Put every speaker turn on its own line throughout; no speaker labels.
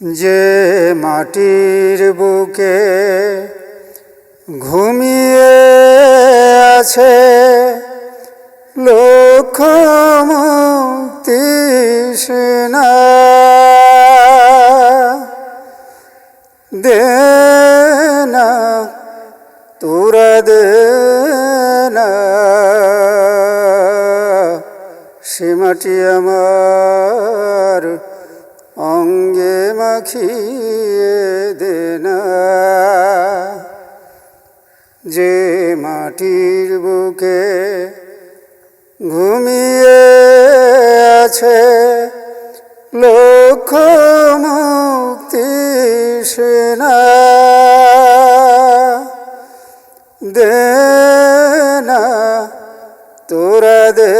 যে মাটির বুকে ঘুমিয়ে আছে লক্ষ মুক্তি দে না তোরা দে না। সীমাটি আমার অঙ্গে মাখিয়ে দে যে মাটির বুকে ঘুমিয়ে আছে লক্ষ মুক্তি দে না তোরা দে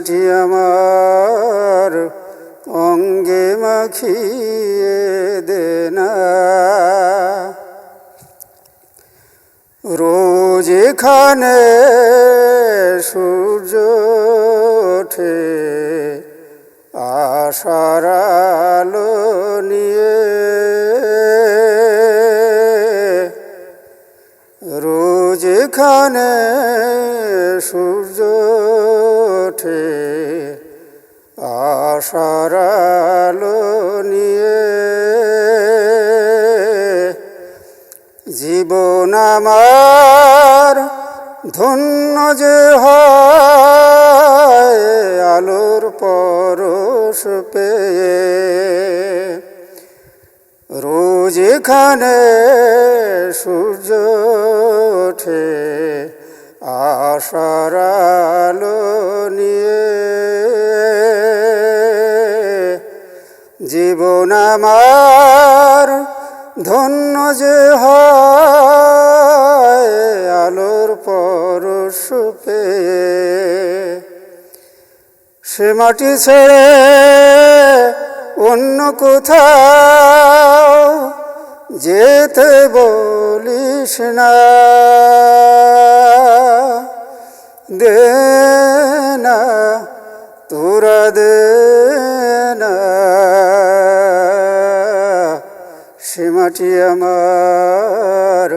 সীমাটি আমার অঙ্গে মাখিয়ে দে না। রোজ এখানে সূর্য ওঠে আশার এখানে সূর্য ওঠে আশার আলো নিয়ে। জীবন আমার ধন্য যে হয় আলোর পরশ পেয়ে। এখানে সূর্য ওঠে, আশার আলো নিয়ে। জীবন আমার ধন্য যে হয়, আলোর পরশ পেয়ে। সে মাটি ছেড়ে অন্য কোথাও যেতে বলিস না। দে না, তোরা দে না। সে আমার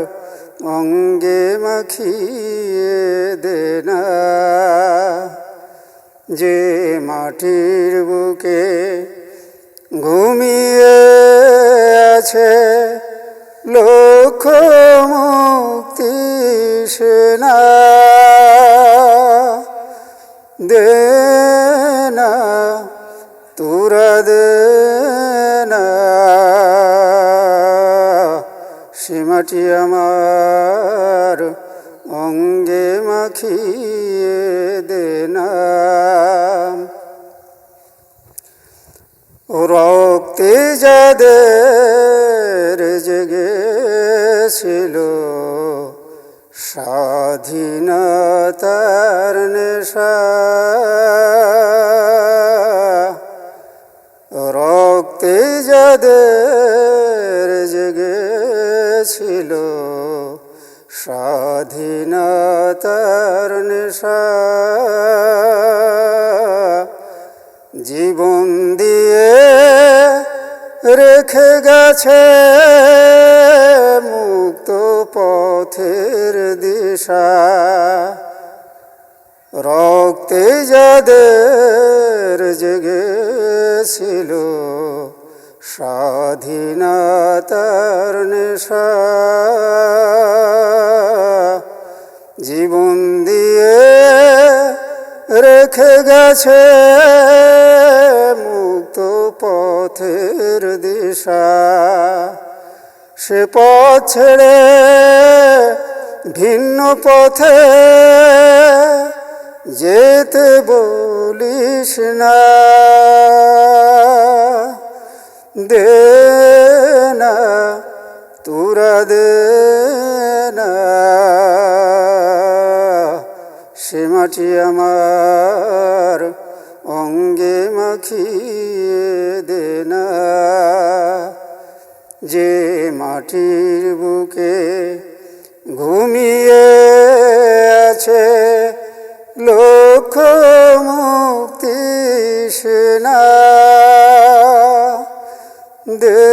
অঙ্গে মাখিয়ে দে না। যে মাটির বুকে ঘুমিয়ে আছে লক্ষ মুক্তি সেনা। দে না তোরা সীমাটি আমার অঙ্গে মাখিয়ে দে না। রক্তে যাদের জেগেছিল স্বাধীনতার নেশা রক্তে যাদের জেগেছিল স্বাধীনতার নেশা। জীবন দিয়ে রেখে গেছে মুক্ত পথের দিশা। রক্তে যাদের জেগেছিল স্বাধীনতার নেশা। জীবন দিয়ে রেখে গেছে মুক্ত পথের দিশা। সে পথ ছেড়ে ভিন্ন পথে যেতে বলিস না। দে না তোরা দে মাটি আমার অঙ্গে মাখিয়ে দে না। যে মাটির বুকে ঘুমিয়ে আছে, লক্ষ মুক্তি মিশে না। দে